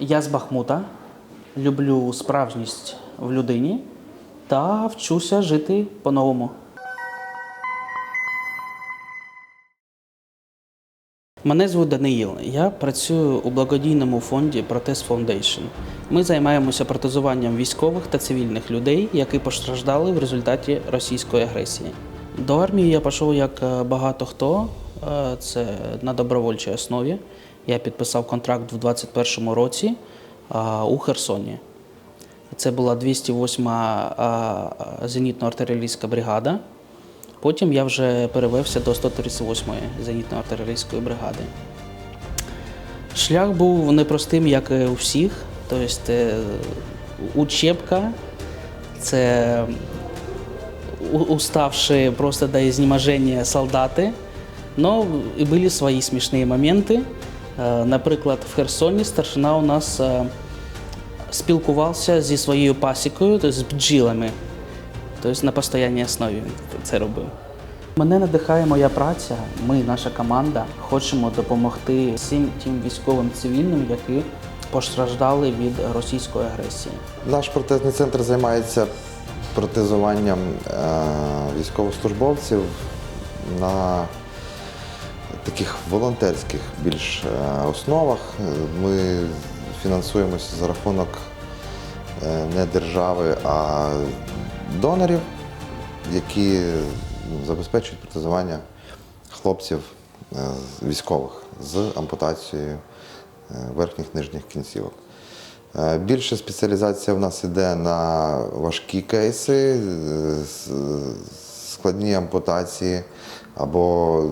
Я з Бахмута, люблю справжність в людині та вчуся жити по-новому. Мене звуть Даниїл. Я працюю у благодійному фонді Протез Foundation. Ми займаємося протезуванням військових та цивільних людей, які постраждали в результаті російської агресії. До армії я пішов як е, багато хто. Е, Це на добровольчій основі. Я підписав контракт в 21-му році у Херсоні. Це була 208-ма зенітно-артилерійська бригада. Потім я вже перевевся до 138-ї зенітно-артилерійської бригади. Шлях був непростим, як і у всіх. Тобто, е, учебка це у- уставшие просто до изнеможения солдати. Но і були свої смішні моменти. Е, Наприклад, в Херсоні старшина у нас е, спілкувався зі своєю пасікою, тобто з бджілами. Тобто на постійній основі він це робив. Мене надихає моя праця. Ми, наша команда, хочемо допомогти всім тим військовим цивільним, які постраждали від російської агресії. Наш протезний центр займається протезуванням е, військовослужбовців на таких волонтерських більш е, основах. Ми фінансуємося за рахунок е, не держави, а донорів, які забезпечують протезування хлопців е, військових з ампутацією верхніх нижніх кінцівок. Більше спеціалізація в нас йде на важкі кейси, складні ампутації або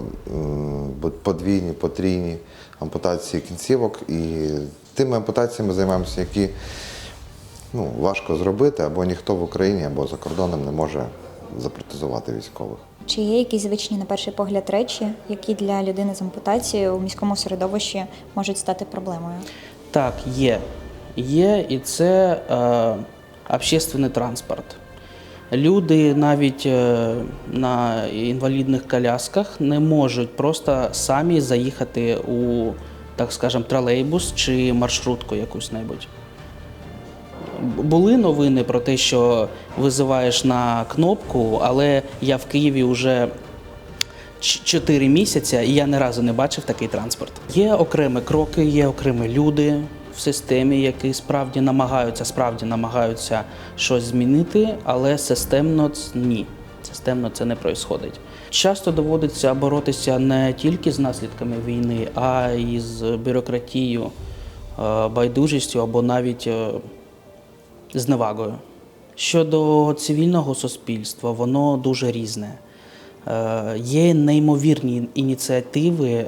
подвійні, потрійні ампутації кінцівок. І тими ампутаціями займаємося, які ну, важко зробити, або ніхто в Україні або за кордоном не може запротезувати військових. Чи є якісь звичні на перший погляд речі, які для людини з ампутацією у міському середовищі можуть стати проблемою? Так, є. Є, і це е, общественний транспорт. Люди навіть е, на інвалідних колясках не можуть просто самі заїхати у, так скажемо, тролейбус чи маршрутку якусь небудь. Були новини про те, що визиваєш на кнопку, але я в Києві вже 4 місяці, і я ні разу не бачив такий транспорт. Є окремі кроки, є окремі люди в системі, які справді намагаються, справді намагаються щось змінити, але системно ні. Системно це не відбувається. Часто доводиться боротися не тільки з наслідками війни, а й з бюрократією, е, байдужістю або навіть е, зневагою. Щодо цивільного суспільства, воно дуже різне. Е, Є неймовірні ініціативи,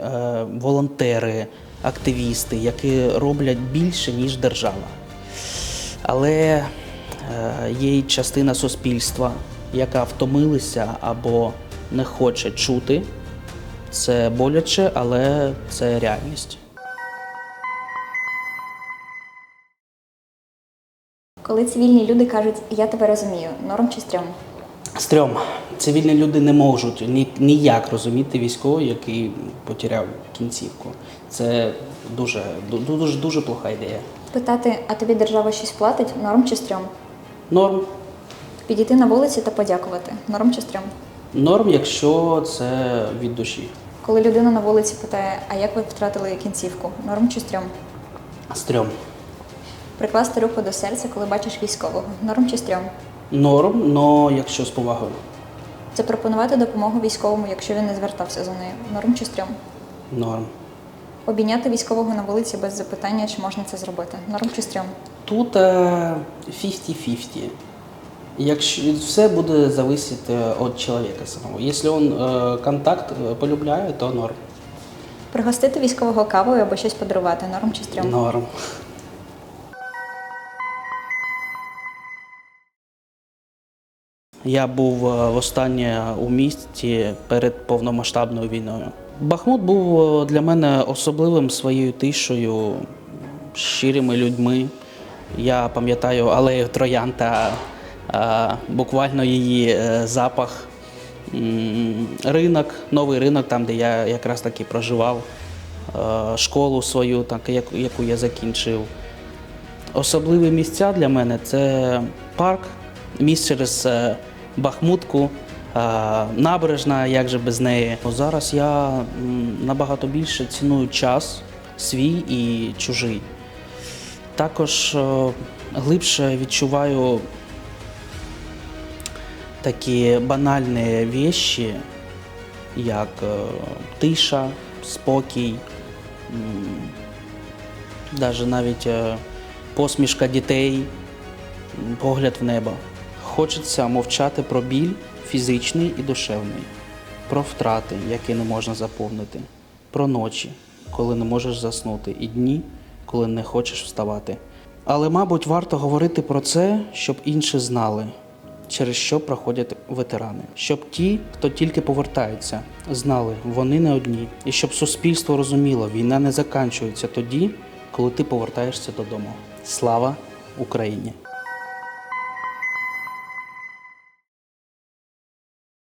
волонтери, активісти, які роблять більше, ніж держава. Але е, є й частина суспільства, яка втомилася або не хоче чути. Це боляче, але це реальність. Коли цивільні люди кажуть Я тебе розумію, норм чи стрьом? Стрьом. Цивільні люди не можуть ні, ніяк розуміти військового, який потеряв кінцівку. Це дуже, ду- дуже, дуже плоха ідея. Питати, а тобі держава щось платить, норм чи стрьом? Норм. Підійти на вулиці та подякувати, норм чи стрьом? Норм, якщо це від душі. Коли людина на вулиці питає, а як ви втратили кінцівку, норм чи стрьом? Стрьом. Прикласти руку до серця, коли бачиш військового, норм чи стрьом? Норм, но якщо з повагою. Запропонувати допомогу військовому, якщо він не звертався за нею, норм чи стрьом? Норм. Обійняти військового на вулиці без запитання, чи можна це зробити, норм чи стрьом? Тут е, 50-50. Якщо все буде зависіти від чоловіка самого. Якщо він е, контакт е, полюбляє, то норм. Пригостити військового кавою або щось подарувати, норм чи стрьом? Норм. Я був е, востаннє у місті перед повномасштабною війною. Бахмут був е, для мене особливим своєю тишею, щирими людьми. Я пам'ятаю алею Троян та е, буквально її запах. Ринок, новий ринок, там, де я якраз таки проживав, школу свою, так, яку я закінчив. Особливі місця для мене це парк, міст через е, Бахмутку, е, набережна, як же без неї. Зараз я набагато більше ціную час свій і чужий. Також е, глибше відчуваю такі банальні віші, як тиша, спокій, навіть навіть посмішка дітей, погляд в небо. Хочеться мовчати про біль фізичний і душевний, про втрати, які не можна заповнити, про ночі, коли не можеш заснути, і дні, коли не хочеш вставати. Але, мабуть, варто говорити про це, щоб інші знали, через що проходять ветерани, щоб ті, хто тільки повертається, знали, вони не одні, і щоб суспільство розуміло, війна не закінчується тоді, коли ти повертаєшся додому. Слава Україні!